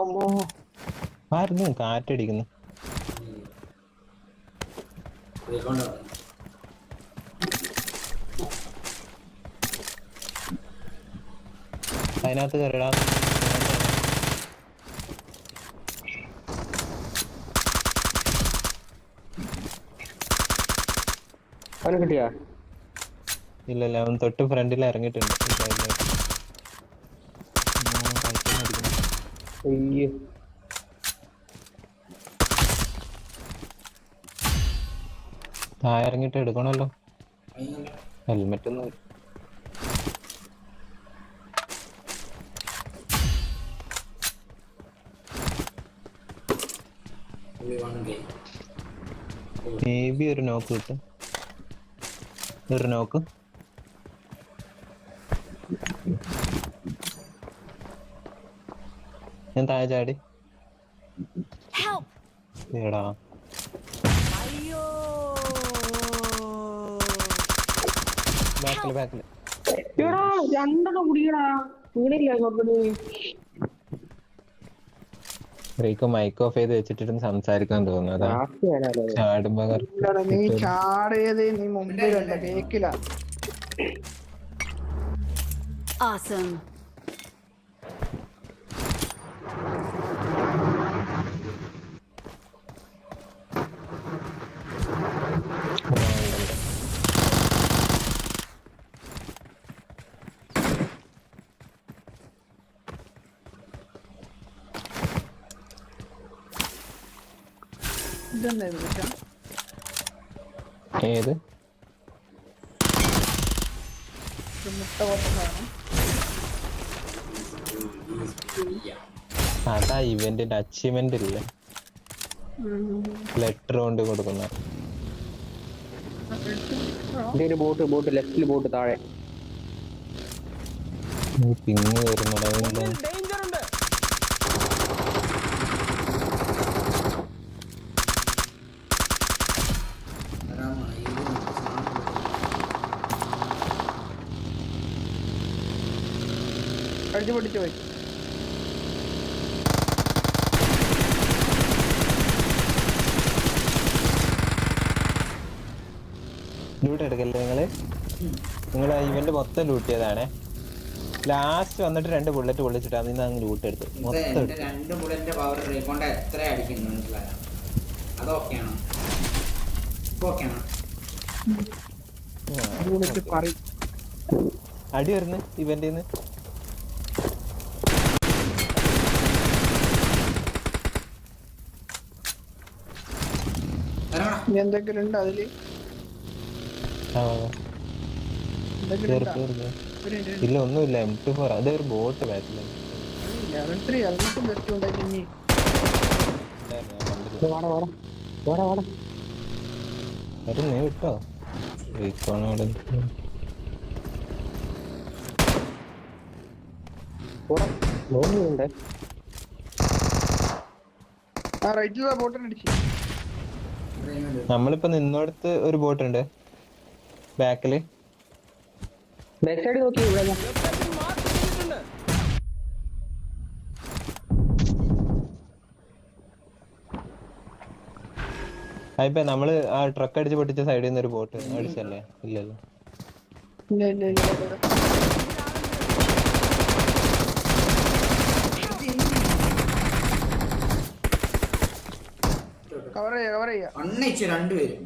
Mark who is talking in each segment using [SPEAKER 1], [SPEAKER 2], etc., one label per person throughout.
[SPEAKER 1] അമ്മോ
[SPEAKER 2] ആയിരുന്നു കാറ്റടിക്കുന്നു? അതിനകത്ത് കയറിടാ.
[SPEAKER 1] കിട്ടിയാ?
[SPEAKER 2] ഇല്ല ഇല്ല അവൻ തൊട്ട് ഫ്രണ്ടിൽ ഇറങ്ങിയിട്ടുണ്ട് ഈ side ൽ. ഉം, കളിക്കാൻ അടിക്കുന്നു.
[SPEAKER 1] അയ്യോ
[SPEAKER 2] താഴെ ഇറങ്ങിട്ട്
[SPEAKER 3] എടുക്കണല്ലോ.
[SPEAKER 2] ഹെൽമെറ്റ് ഒന്നും മേ ബി ഒരു നോക്ക് കിട്ടും. ഒരു നോക്ക് ഞാൻ താഴെ ചാടി! എടാ.
[SPEAKER 4] അയ്യോ!
[SPEAKER 2] ബാക്കിൽ ബാക്കിൽ.
[SPEAKER 1] എടാ രണ്ടെണ്ണം കുടിക്കടാ വീണില്ല
[SPEAKER 2] റീക്കോ മൈക്ക് ഓഫ് ചെയ്ത് വെച്ചിട്ട് സംസാരിക്കാൻ തോന്നുന്നു. അതാ. ചാടുമ്പോ
[SPEAKER 5] നീ. ചാടിയത് നീ മുമ്പിലല്ല ബേക്കില.
[SPEAKER 4] Awesome.
[SPEAKER 2] ഏത്? അതാ ഇവന്റിന്റെ അച്ചീവ്മെന്റ് ഇല്ല? ലെറ്റർ കൊണ്ട് കൊടുക്കുന്ന.
[SPEAKER 1] ഒരു ബോട്ട് ബോട്ട് ലെഫ്റ്റിൽ ബോട്ട് താഴെ.
[SPEAKER 2] പിങ് വരുന്നടാ
[SPEAKER 5] അടിച്ചു പൊട്ടിച്ചു പോയി.
[SPEAKER 2] ലൂട്ട് എടുക്കല്ലേ നിങ്ങൾ? നിങ്ങൾ ഇവന്റ് മൊത്തം ലൂട്ട് ചെയ്താണേ ലാസ്റ്റ് വന്നിട്ട് രണ്ട് ബുള്ളറ്റ് പൊള്ളിച്ചിട്ട് നിന്ന് അങ്ങ് ലൂട്ട് എടുത്തു. മൊത്തം
[SPEAKER 3] രണ്ട് ബുള്ളറ്റിന്റെ പവർ റീകോണ്ട് എത്ര അടിക്കുന്നു മനസ്സിലായോ? അതൊക്കെയാണോ ഇപ്പൊ ഓക്കെയാണോ
[SPEAKER 5] വിളിച്ച് പറയും
[SPEAKER 2] അടി വരുന്നു ഇവന്റിന്ന്
[SPEAKER 5] ഇനി ഉണ്ടോ അതിൽ?
[SPEAKER 2] ഇല്ല ഒന്നുമില്ല. എം ടു ഫോർ അതേ ഒരു bot battle
[SPEAKER 5] minute. level three, അതിനകത്തും best ഉണ്ടായിട്ട്
[SPEAKER 1] വാടാ വാടാ വാടാ. വാടാ
[SPEAKER 2] നീ വിട്ടോ? അവിടെ?
[SPEAKER 5] ആ റൈറ്റിലുള്ള ബോട്ടിന് അടിച്ചു
[SPEAKER 3] ഇവിടെ ഇനി വേണ്ടി
[SPEAKER 2] നമ്മളിപ്പോ നിന്നോടത്ത് ഒരു ബോട്ട് ഉണ്ട്. ബാക്കിൽ
[SPEAKER 1] ബാക്ക് സൈഡ് നോക്കി ഇവിടെ ദാ.
[SPEAKER 2] അതിപ്പോ നമ്മൾ ആ ട്രക്ക് അടിച്ച് പൊട്ടിച്ച സൈഡിൽ നിന്ന് ഒരു ബോട്ട് അടിച്ചല്ലേ ഇല്ലല്ലോ
[SPEAKER 5] ഇല്ല ഇല്ല ഇല്ല ഇല്ല. കവർ ചെയ്യാ ചെയ്യാ.
[SPEAKER 3] അണ്ണയിച്ചു രണ്ടുപേരും.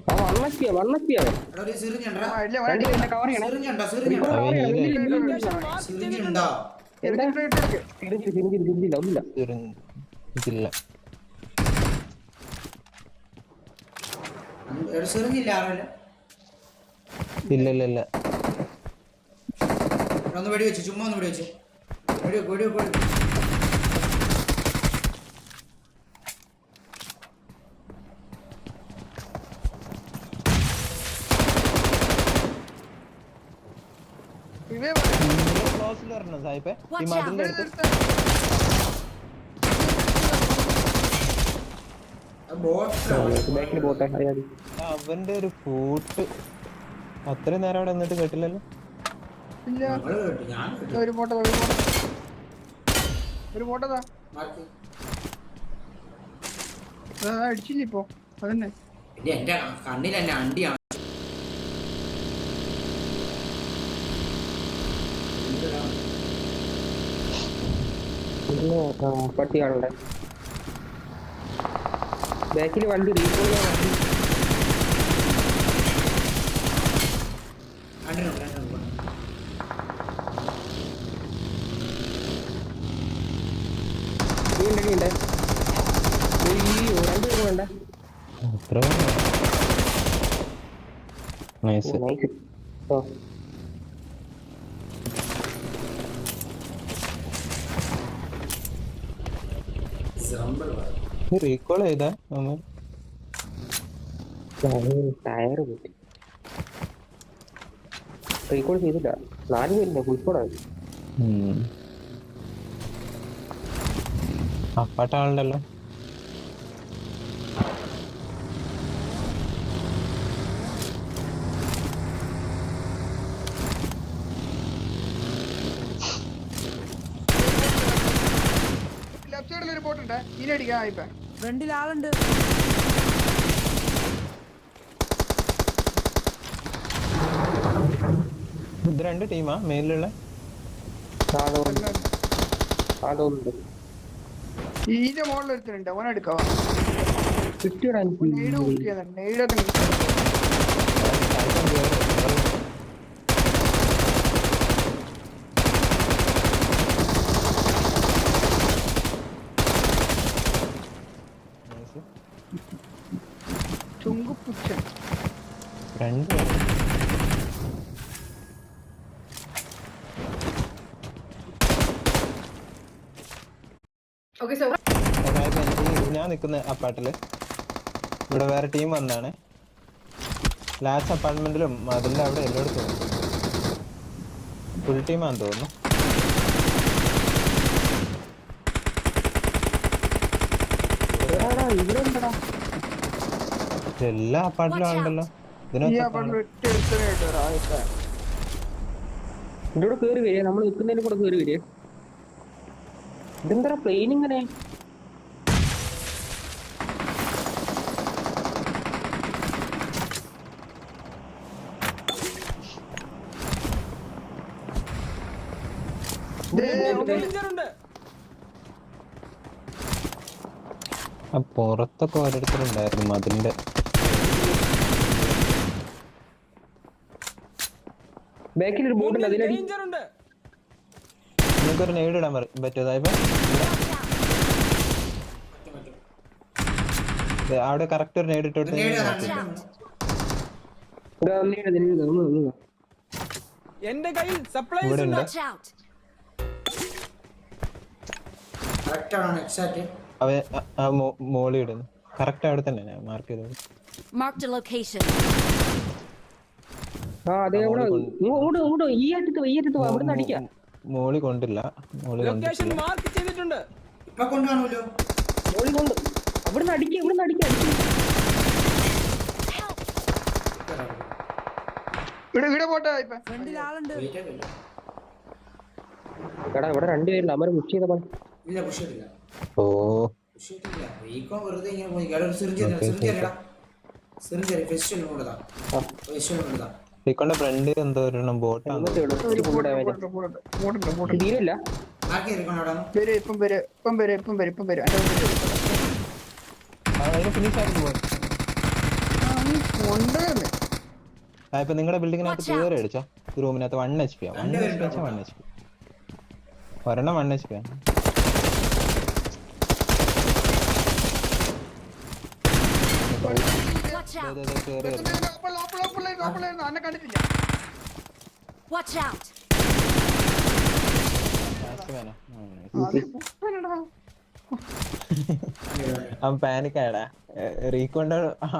[SPEAKER 3] ഒരു
[SPEAKER 5] ഇല്ല
[SPEAKER 1] കവർ ചെയ്യണം.
[SPEAKER 3] ഇല്ല ആരല്ല
[SPEAKER 2] ഇല്ല ഇല്ല ഇല്ല.
[SPEAKER 3] ഒന്ന് വെടി വെച്ച് ചുമ്മാ ഒന്ന് വെടി വെച്ച് വെടി വെക്ക് വെടി വെക്ക് വെടി വെക്ക്.
[SPEAKER 5] ഇവേ പറയാം.
[SPEAKER 2] ക്ലോസിൽ വരണം സായിപ്പേ ഈ മതിലിന്റെ. അടുത്ത്.
[SPEAKER 3] അത് ബോട്ടിലാണ്
[SPEAKER 1] ബാക്കിൽ പോട്ടെ അറിയാതെ
[SPEAKER 2] അവന്റെ ഒരു കൂട്ട് അത്രയും നേരം അവിടെ എന്നിട്ട് കേട്ടില്ലല്ലോ?
[SPEAKER 5] ഇല്ല. ഒരു ഫോട്ടോ ഒരു ഫോട്ടോ അടിച്ചില്ല ഇപ്പൊ? അതന്നെ.
[SPEAKER 3] എന്റെ കണ്ണിൽ എന്നെ അണ്ടിയാണ്.
[SPEAKER 1] പിന്നെ ആ, പട്ടി ബാക്കിൽ വണ്ടി ചെയ്യാൻ വണ്ടി
[SPEAKER 3] രണ്ടിനുണ്ട് രണ്ടിനുണ്ട്
[SPEAKER 1] നീ ഉണ്ട് നീ ഉണ്ട് അയ്യോ രണ്ടുപേരും വേണ്ട
[SPEAKER 2] അത്ര നൈസ്
[SPEAKER 1] നൈസ് ഓ
[SPEAKER 3] സിറമ്പിൾ പറയും
[SPEAKER 2] റീകോൾ ചെയ്താ
[SPEAKER 1] ടയർ പൊട്ടി റീകോൾ ചെയ്തില്ല നാല് പേരില്ല
[SPEAKER 2] അപ്പാട്ട ആളുണ്ടല്ലോ
[SPEAKER 5] ഇനി ഇനടിക്കാ ഇപ്പൊ
[SPEAKER 4] ഫ്രണ്ടിൽ ആളുണ്ട്
[SPEAKER 2] ഇത് രണ്ട് ടീമാ മേലിലുള്ള?
[SPEAKER 5] ഇതിന്റെ മുകളിൽ ഒരുത്തനുണ്ട് ഓനെ എടുക്കാവാ
[SPEAKER 1] കിട്ടിയടാ
[SPEAKER 5] നെയ്ഡ്
[SPEAKER 2] രണ്ട് ഈ ഞാൻ നിൽക്കുന്ന അപ്പാർട്ടിൽ ഇവിടെ വേറെ ടീം വന്നാണ് ലാസ്റ്റ് അപ്പാർട്ട്മെന്റിലും അതിന്റെ അവിടെ എല്ലായിടത്തും ഫുൾ ടീമാന്ന് തോന്നുന്നു.
[SPEAKER 1] ഇവിടെ ഇവിടെ ഉണ്ടടാ
[SPEAKER 2] എല്ലാ അപ്പാർട്ടിലും ആളുണ്ടല്ലോ
[SPEAKER 5] ഈ
[SPEAKER 2] ഇതിനകത്ത്
[SPEAKER 5] അപ്പോൾ ഒറ്റ ഒരുത്തനെ എല്ലാ അപ്പാർട്ട്മെന്റിലും
[SPEAKER 1] ഇതിന്റെ കൂടെ കേറി വരിക. നമ്മൾ നിൽക്കുന്നതിന് കൂടെ കേറി വരിക. ഇതെന്താ പ്ലെയിൻ ഇങ്ങനെ?
[SPEAKER 2] പുറത്തൊക്കെ ഓരോരുത്തരുണ്ടായിരുന്നു അതിന്റെ
[SPEAKER 1] ബാക്കിൽ ഒരു ബോട്ട് ഉണ്ട്. അതിലടി
[SPEAKER 2] നിങ്ങൾക്കൊരു നെയ്ഡ് ഇടാൻ പറ- പറ്റുമോ ദേ, അവിടെ കറക്റ്റ് ഒരു നെയ്ഡ് ഇട്ടോട്ട്.
[SPEAKER 6] എന്റെ കയ്യിൽ സപ്ലൈസ്
[SPEAKER 2] ഉണ്ട്!
[SPEAKER 3] കറക്റ്റ് ആണ് എക്സാക്ട്
[SPEAKER 2] അവ ആ- മോളി ഇടുന്നു. കറക്റ്റ് അവിടെ തന്നെ മാർക്ക് ചെയ്തത്.
[SPEAKER 4] Mark the location.
[SPEAKER 1] ആ അതെ ഓട് ഓട് ഈ അറ്റത്ത് ഈ അറ്റത്ത് വാ, ഇവിടുന്ന് അടിക്കാം.
[SPEAKER 2] മോളി കൊണ്ടില്ല. മോളി
[SPEAKER 6] ലൊക്കേഷൻ മാർക്ക് ചെയ്തിട്ടുണ്ട്.
[SPEAKER 3] ഇപ്പൊ കൊണ്ടുകാണൂല്ലോ
[SPEAKER 1] മോളി കൊണ്ട്. ഇവിടുന്ന് അടിക്കുക ഇവിടുന്ന് അടിക്കുക
[SPEAKER 5] ഇവിടെ ഇവിടെ പോട്ടെ ഇപ്പൊ.
[SPEAKER 4] ഫ്രണ്ടിൽ ആളുണ്ട്
[SPEAKER 1] എടാ ഇവിടെ രണ്ടുപേരില്ല അമ്മ പുഷ് ചെയ്ത പോലെ
[SPEAKER 3] ഇല്ല പുഷ് ചെയ്തില്ല.
[SPEAKER 2] ഓ.
[SPEAKER 3] പുഷ് ചെയ്തില്ല. റീകോൺ വെറുതെ ഇങ്ങനെ പോയി. ഒരു സിറിഞ്ച് സിറിഞ്ച് സിറിഞ്ച് ഫെസ്റ്റിവൽ കൊണ്ടതാ ഫെസ്റ്റിവൽ കൊണ്ടതാ
[SPEAKER 2] റീക്കോണ്ട ഫ്രണ്ട് എന്തോ ഒരെണ്ണം ബോട്ടാണ്
[SPEAKER 5] ഒരു ബോട്ട്
[SPEAKER 1] തീരില്ല
[SPEAKER 5] വരും ഇപ്പം വരും ഇപ്പം വരും ഇപ്പം വരും ഇപ്പം വരും.
[SPEAKER 2] നിങ്ങളുടെ ബിൽഡിങ്ങിനകത്ത്. കയറി അടിച്ചോ. ഈ റൂമിനകത്ത് one H P one H P one H P ഒരെണ്ണം വൺ എച്ച് പി ആണ്
[SPEAKER 4] Thank out!
[SPEAKER 2] അവൻ ആയടാ റീക്കോണ്ട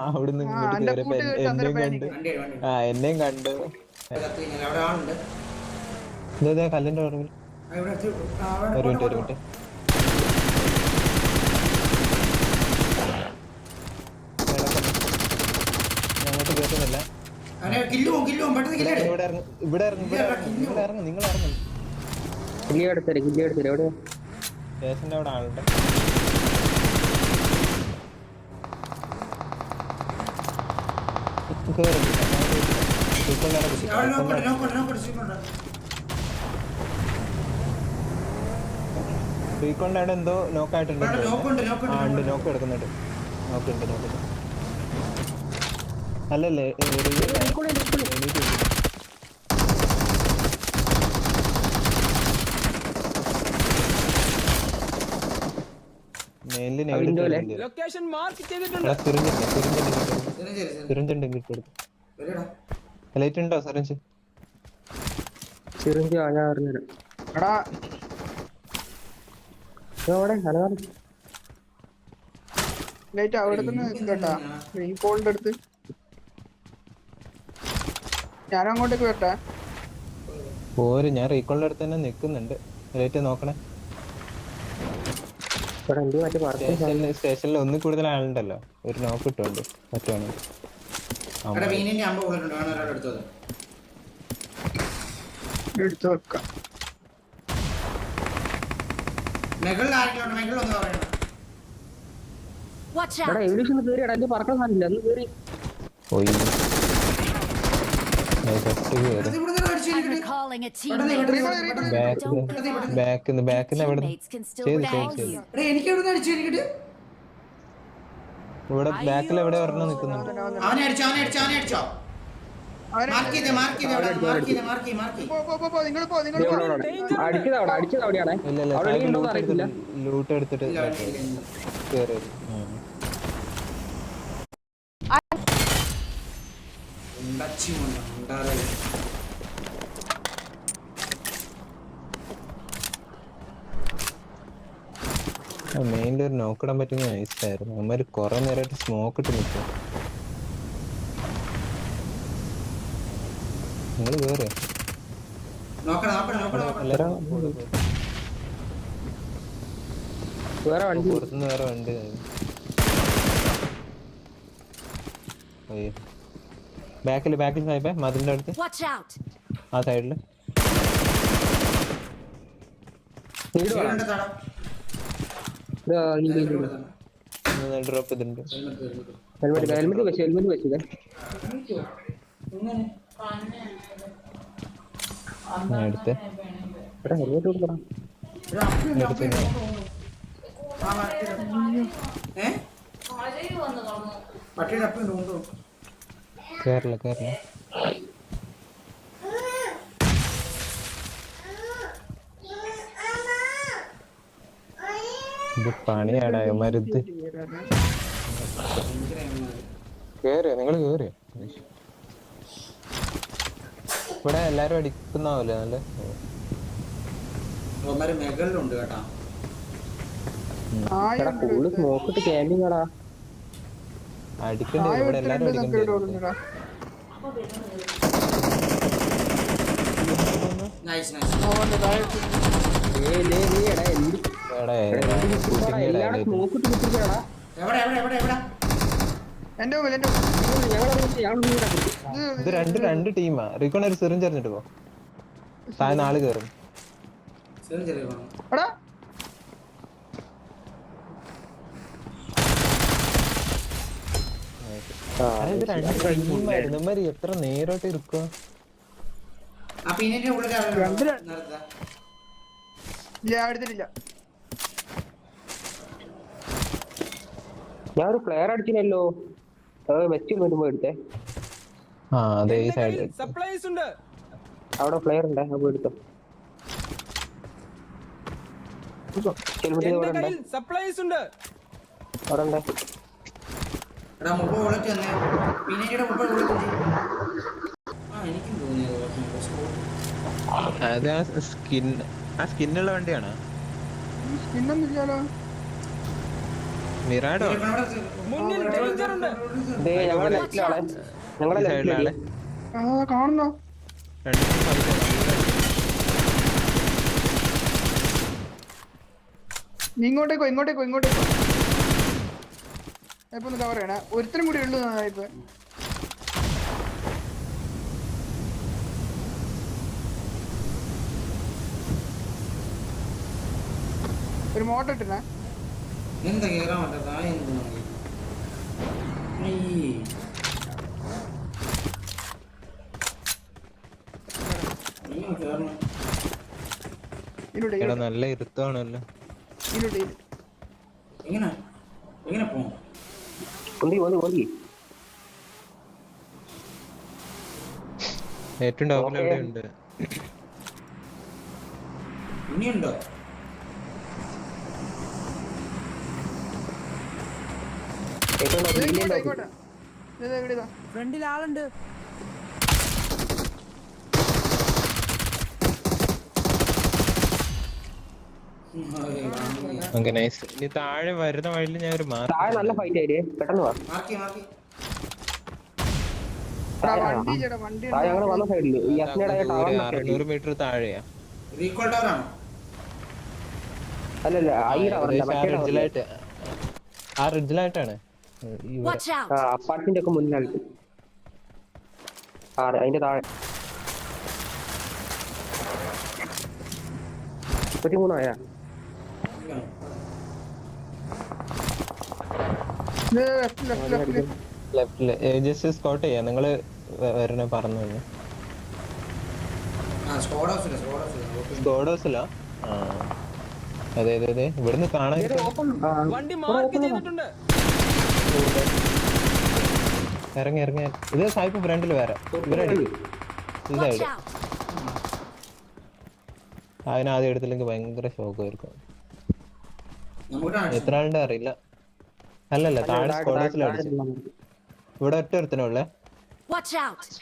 [SPEAKER 2] അവിടുന്ന് ഇങ്ങോട്ട് കയറിയപ്പോ എന്നെയും കണ്ട്.
[SPEAKER 3] വണ്ടി വണ്ടി
[SPEAKER 2] ആ എന്നെയും കണ്ട്. കല്ലിന്റെ ഒരു മിനിറ്റ് ഒരു മിനിറ്റ് ഞങ്ങോട്ട് കേൾക്കുന്നില്ല
[SPEAKER 3] അവനെ കില്ല് പോകും കില്ല് പോകും പെട്ടെന്ന് കില്ല്
[SPEAKER 2] ഇവിടെ ഇറങ്ങും ഇവിടെ ഇറങ്ങും ഇവിടെ ഇറങ്ങും നിങ്ങൾ ഇറങ്ങും.
[SPEAKER 1] എവിടെ
[SPEAKER 2] അവിടെ ആളുണ്ട്. എന്തോ നോക്കായിട്ടുണ്ട്
[SPEAKER 3] അവിടെ നോക്കുണ്ട് നോക്കുണ്ട്
[SPEAKER 2] ആ ഉണ്ട് നോക്ക് എടുക്കുന്നുണ്ട്. നോക്കുണ്ട് നോക്കുണ്ട് അല്ലല്ലേ ഏ, re-
[SPEAKER 1] റീകോൾ ചെയ്ത് റീകോൾ ചെയ്ത്.
[SPEAKER 2] എണീറ്റ് നിൽക്കുന്നു. മേലിൽ
[SPEAKER 1] ആ
[SPEAKER 2] നെഗറ്റീവ്
[SPEAKER 1] window ലെ?
[SPEAKER 6] ലൊക്കേഷൻ മാർക്ക് ചെയ്തിട്ടുണ്ട്.
[SPEAKER 2] ലൈറ്റ് ഉണ്ടോ സിറിഞ്ച്
[SPEAKER 1] സിറിഞ്ച് ആ, ഞാൻ അറിഞ്ഞുതരാം.
[SPEAKER 5] എടാ.
[SPEAKER 1] അവിടെ അനകാലം
[SPEAKER 5] ലൈറ്റ് അവിടെ തന്നെ കേട്ടാ. ഈ കോളിന്റെ അടുത്ത് ഞാനും അങ്ങോട്ടേക്ക് വരട്ടെ?
[SPEAKER 2] പോര് ഞാൻ റീകോളിന്റെ അടുത്ത് തന്നെ നിൽക്കുന്നുണ്ട്. ലൈറ്റ് നോക്കണേ. സ്റ്റേഷനിൽ സ്റ്റേഷനിൽ ഒന്നിൽ കൂടുതൽ ആളുണ്ടല്ലോ. ഒരു നോക്ക് ഇട്ടുണ്ട്.
[SPEAKER 3] എടാ എടുത്തത്
[SPEAKER 5] എടുത്ത് വെക്കാം?
[SPEAKER 3] ഒന്ന്
[SPEAKER 1] ഇവിടെ! ഇംഗ്ലീഷ് ഒന്ന് എന്റെ സാധനമില്ല ഒന്ന് കയറി
[SPEAKER 2] ബാക്കിന്ന് ബാക്കിന്ന് എവിടെ
[SPEAKER 3] എനിക്ക് എവിടെ അടിച്ചു എനിക്കിട്ട്
[SPEAKER 2] ഇവിടെ ബാക്കിൽ എവിടെ ഒരെണ്ണം നിൽക്കുന്നുണ്ട്
[SPEAKER 3] അവനെ അടിച്ചോ അവനെ അടിച്ചോ അവനെ അടിച്ചോ.
[SPEAKER 2] ലൂട്ട് എടുത്തിട്ട് ലൂട്ട്
[SPEAKER 3] ഉണ്ടച്ചി മോനെ, ഉണ്ടാതെ.
[SPEAKER 2] മെയിനിൽ ഒരു നോക്കിടാൻ പറ്റുന്ന നൈസായിരുന്നു അമ്മര് കുറെ നേരമായിട്ട് സ്മോക്ക് ഇട്ട് നിൽക്കും നിങ്ങൾ വേറെ
[SPEAKER 1] വേറെ വണ്ടി.
[SPEAKER 2] പുറത്തുനിന്ന് വേറെ വണ്ടി ബാക്കിൽ ബാക്കിൽ സാഹിബേ മതിലിന്റെ അടുത്ത്. ആ
[SPEAKER 3] തടാ.
[SPEAKER 2] ഡ്രോപ്പ് ചെയ്തിട്ടുണ്ട്.
[SPEAKER 3] Helmet, helmet.
[SPEAKER 1] ഹെൽമെറ്റ് വെച്ചു വെച്ചത്
[SPEAKER 2] എടുത്ത്
[SPEAKER 1] കൊടുക്കണം
[SPEAKER 3] പട്ടിയുടെ. അപ്പം തോന്നുന്നു കേരള
[SPEAKER 2] കേറില്ല ഇത് പണിയാടാ മരുത് കേറിയോ നിങ്ങൾ കേറിയോ ഇവിടെ എല്ലാരും അടിക്കുന്നാവല്ലേ നല്ല?
[SPEAKER 3] അവന്മാര് മെകളിലുണ്ട് കേട്ടാ.
[SPEAKER 5] ആയ
[SPEAKER 1] എടാ ഫുള്ള് സ്മോക്ക് ഇട്ട് ക്യാമ്പിങ് ആടാ.
[SPEAKER 2] അടിക്കണ്ടേ? ഇവിടെ എല്ലാരും അടിക്കണ്ടേ?
[SPEAKER 5] ഇവിടെ ഓടുന്നുടാ.
[SPEAKER 3] നൈസ് നൈസ്
[SPEAKER 5] അവന്റെ താഴെ ഇട്ട്.
[SPEAKER 1] ഏയ് ലേ നീ എടാ എന്ത്
[SPEAKER 2] എടാ,
[SPEAKER 1] എടാ, എന്ത് കിട്ടുവാടാ? എല്ലാവരും സ്മോക്ക് ഇട്ട് കുത്തിരിക്കടാ
[SPEAKER 3] എവിടെ എവിടെ എവിടെ എവിടെ
[SPEAKER 5] എന്റെ മുമ്പിൽ എന്റെ മുമ്പിൽ.
[SPEAKER 1] ഞങ്ങളെ ഞങ്ങൾ
[SPEAKER 5] ഇത്
[SPEAKER 2] ഇത് രണ്ട് രണ്ട് ടീമാ റീക്കോൺ ഒരു സിറിഞ്ച് എറിഞ്ഞിട്ട് പോ താഴെ നാൾ കേറും
[SPEAKER 3] ചെറിയ ചെറിയ വേണം
[SPEAKER 5] എടാ
[SPEAKER 2] അതായത് ഇത് രണ്ട് ടീമായിരുന്നു ഇവന്മാര് എത്ര നേരോട്ട് ഇരിക്കുക
[SPEAKER 1] ഞാൻ ഒരു പ്ലെയർ അടിച്ചില്ലല്ലോ. വെച്ച് വരുമ്പോ എടുത്തേ.
[SPEAKER 2] ആ അതെ ഈ സൈഡിൽ
[SPEAKER 6] സപ്ലൈസ് ഉണ്ട്.
[SPEAKER 1] അവിടെ പ്ലെയർ ഉണ്ട് അപ്പൊ എടുത്തോ.
[SPEAKER 6] സപ്ലൈസ് ഉണ്ട്.
[SPEAKER 1] അവിടെ ഉണ്ട്.
[SPEAKER 3] എടാ ബുള്ളറ്റ് തന്നെ. പിന്നെ മുപ്പത് ബുള്ളറ്റ് ആ എനിക്കും തോന്നിയത്
[SPEAKER 2] അത് ആ സ്കിൻ ആ സ്കിന്നുള്ള വണ്ടിയാണോ?
[SPEAKER 5] സ്കിന്നൊന്നുമില്ലല്ലോ
[SPEAKER 2] മിറാഡോ?
[SPEAKER 5] കാണുന്നോ? നീ ഇങ്ങോട്ടേക്കോ ഇങ്ങോട്ടേക്കോ ഇങ്ങോട്ടേക്കോ. ഇപ്പൊ ഒന്ന് കവർ ചെയ്യണേ ഒരുത്തരും കൂടി ഉള്ളു ഇപ്പൊ. ഒരു മോട്ടർ ഇട്ടിനെ
[SPEAKER 3] എന്താ കേറാൻ
[SPEAKER 2] എടാ നല്ല ഇരുത്താണല്ലോ.
[SPEAKER 3] എങ്ങനെ? എങ്ങനെ പോണം?
[SPEAKER 1] ഒന്തി ഒന്തി ഒന്തി
[SPEAKER 2] ഏറ്റവും ടോപ്പിൽ എവിടെ ഉണ്ട്
[SPEAKER 3] ഇനിയുണ്ടോ?
[SPEAKER 1] ഏറ്റവും top ൽ
[SPEAKER 5] ഇങ്ങോട്ട്
[SPEAKER 1] top
[SPEAKER 5] ൽ.
[SPEAKER 4] ഫ്രണ്ടിൽ ആളുണ്ട്
[SPEAKER 2] ഓക്കെ നൈസ് ഇനി താഴെ വരുന്ന വഴിയിൽ ഞാൻ ഒരു
[SPEAKER 1] താഴെ നല്ല
[SPEAKER 2] മാർക്ക്
[SPEAKER 1] ഫൈറ്റ് ആയിരേ പെട്ടെന്ന് വാ.
[SPEAKER 3] മാർക്ക് മാർക്ക്
[SPEAKER 5] വണ്ടി ചേട്ടാ വണ്ടി
[SPEAKER 1] താഴെ ഞങ്ങൾ വന്ന സൈഡിൽ ഈ അസ്നയുടെ ടവറിന്റെ സൈഡിൽ
[SPEAKER 2] മീറ്റർ താഴെയാ.
[SPEAKER 3] റീകോൾ ടവർ ആണോ?
[SPEAKER 1] അല്ലല്ല ഈ
[SPEAKER 2] ഏകദേശം ആ
[SPEAKER 1] മറ്റേ.
[SPEAKER 2] റിഡ്ജിലായിട്ട് ആ റിഡ്ജിലായിട്ടാണ്!
[SPEAKER 1] ആ അപ്പാർട്ട്മെന്റ് ഒക്കെ മുന്നിലായിട്ട് ആ അതിന്റെ താഴെ. മുപ്പത്തിമൂന്നായ?
[SPEAKER 2] ലെഫ്റ്റിൽ ജസ്റ്റ് സ്കോട്ട് ചെയ്യാം. നിങ്ങൾ വരണേ പറഞ്ഞു തന്നെ.
[SPEAKER 3] സ്കോഡ്
[SPEAKER 2] അതെ അതെ അതെ. ഇവിടുന്ന് കാണാൻ
[SPEAKER 6] വണ്ടി മാർക്ക് ചെയ്തിട്ടുണ്ട്.
[SPEAKER 2] ഇറങ്ങി ഇറങ്ങി. ഇത് സായിപ്പ് ഫ്രണ്ടിൽ വേറെ. ഇവരടി
[SPEAKER 4] out!
[SPEAKER 2] അതിനാദ്യം എടുത്തില്ലെങ്കിൽ ഭയങ്കര ഷോക്കായിരിക്കും
[SPEAKER 3] നമുക്ക്
[SPEAKER 2] എത്ര ആളുടെ അറിയില്ല. അല്ലല്ല താഴെ സ്കോഡോസിൽ അടിച്ചു. ഇവിടെ ഒറ്റ ഒരുത്തനേ ഉള്ളേ.
[SPEAKER 4] Watch out!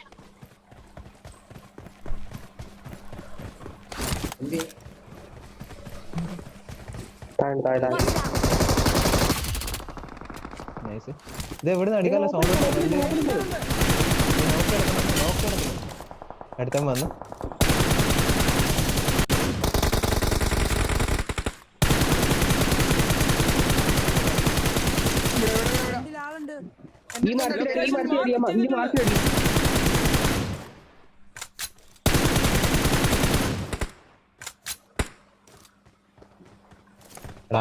[SPEAKER 2] നൈസ് ഇത് എവിടുന്ന് അടിക്കാനുള്ള സൗണ്ട് അടുത്ത വന്നു
[SPEAKER 4] ഫ്രണ്ടിൽ ആളുണ്ട്
[SPEAKER 1] ഈ മരത്തിലടി ഈ മരത്തിലടി അമ്മ ഈ മരത്തിലടി
[SPEAKER 2] എടാ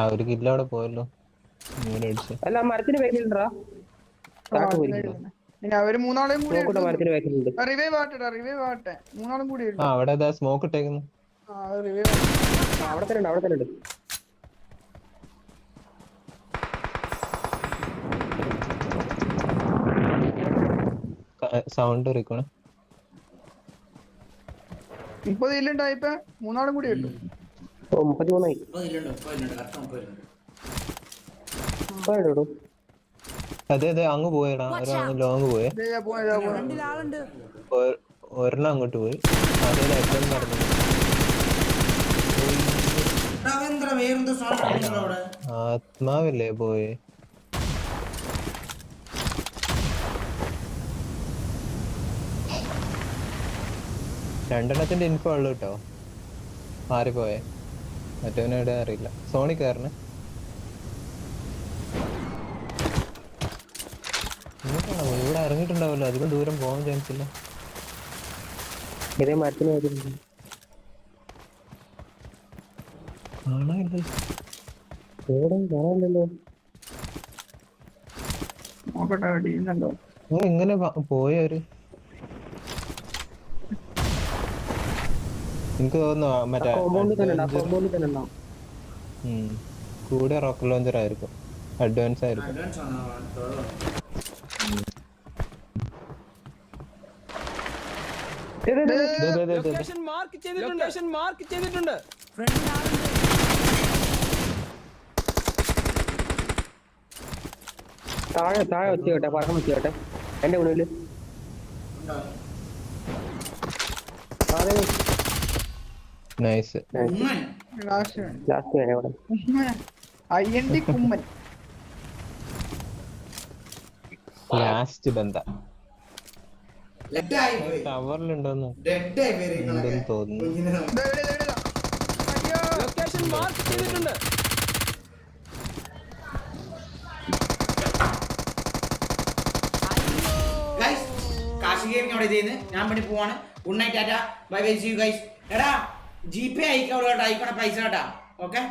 [SPEAKER 2] ഒരു കില്ല അവിടെ പോയല്ലോ.
[SPEAKER 1] അല്ല മരത്തിന്
[SPEAKER 5] ഇനി അവർ മൂന്നാളെയും കൂടി റിവൈവ് ആട്ടെടാ റിവൈവ് ആട്ടെ മൂന്നാളും കൂടി
[SPEAKER 2] ആ അവിടെ സ്മോക്ക് ഇട്ടേക്കുന്നു.
[SPEAKER 5] ആ റിവൈവ്
[SPEAKER 1] ആ, അവിടെ തന്നെ അവിടെ തന്നെ
[SPEAKER 2] സൗണ്ട് ഇരിക്കണം
[SPEAKER 5] മുപ്പത് ഇല്ലുണ്ടായിപ്പ മൂന്നാളും കൂടി
[SPEAKER 1] ഉണ്ട്? മുപ്പത്തിമൂന്നായി.
[SPEAKER 2] അതെ അതെ അങ്ങ് പോയടാ. ഒരാൾ ലോങ് പോയേ. ഒരെണ്ണം അങ്ങോട്ട് പോയി. അതെ ഏറ്റവും
[SPEAKER 3] നടന്നു.
[SPEAKER 2] ആത്മാവില്ലേ പോയെ. രണ്ടെണ്ണത്തിന്റെ ഇൻഫോ ഉള്ളു കേട്ടോ ആര് പോയെ മറ്റവനെവിടെ അറിയില്ല. സോണി കയറിന്? ഇവിടെ ഇറങ്ങിയിട്ടുണ്ടാവല്ലോ അധികം ദൂരം പോകാൻ ചാൻസ് ഇല്ല.
[SPEAKER 1] ഇതേ മരത്തിന്
[SPEAKER 2] ഇങ്ങനെ പോയവര് എനിക്ക് തോന്നുന്നു മറ്റേ കൂടെ റോക്കറ്റ് ലോഞ്ചർ ആയിരിക്കും. അഡ്വാൻസ് ആയിരിക്കും.
[SPEAKER 6] ലൊക്കേഷൻ മാർക്ക് ചെയ്തിട്ടുണ്ട് ലൊക്കേഷൻ മാർക്ക് ചെയ്തിട്ടുണ്ട്.
[SPEAKER 1] താഴെ താഴെ വെച്ചോട്ടെ പറക്കം വെച്ച് എന്റെ മുന്നിൽ അതെ
[SPEAKER 2] നൈസ്
[SPEAKER 5] ലാസ്റ്റ്
[SPEAKER 2] ബന്ധ. ടവറിലുണ്ടോന്ന് തോന്നുന്നു.
[SPEAKER 6] ലൊക്കേഷൻ മാർക്ക് ചെയ്തിട്ടുണ്ട്.
[SPEAKER 3] ഗൈസ് കാശി ഗെയിമിംഗ് അവിടെ ചെയ്യുന്നത് ഞാൻ പണി പോവാണ്. Good night Tata bye bye see you guys എടാ ജി പേ അയക്കാം കേട്ടോ അയക്കണ പൈസ കേട്ടാ. ഓക്കെ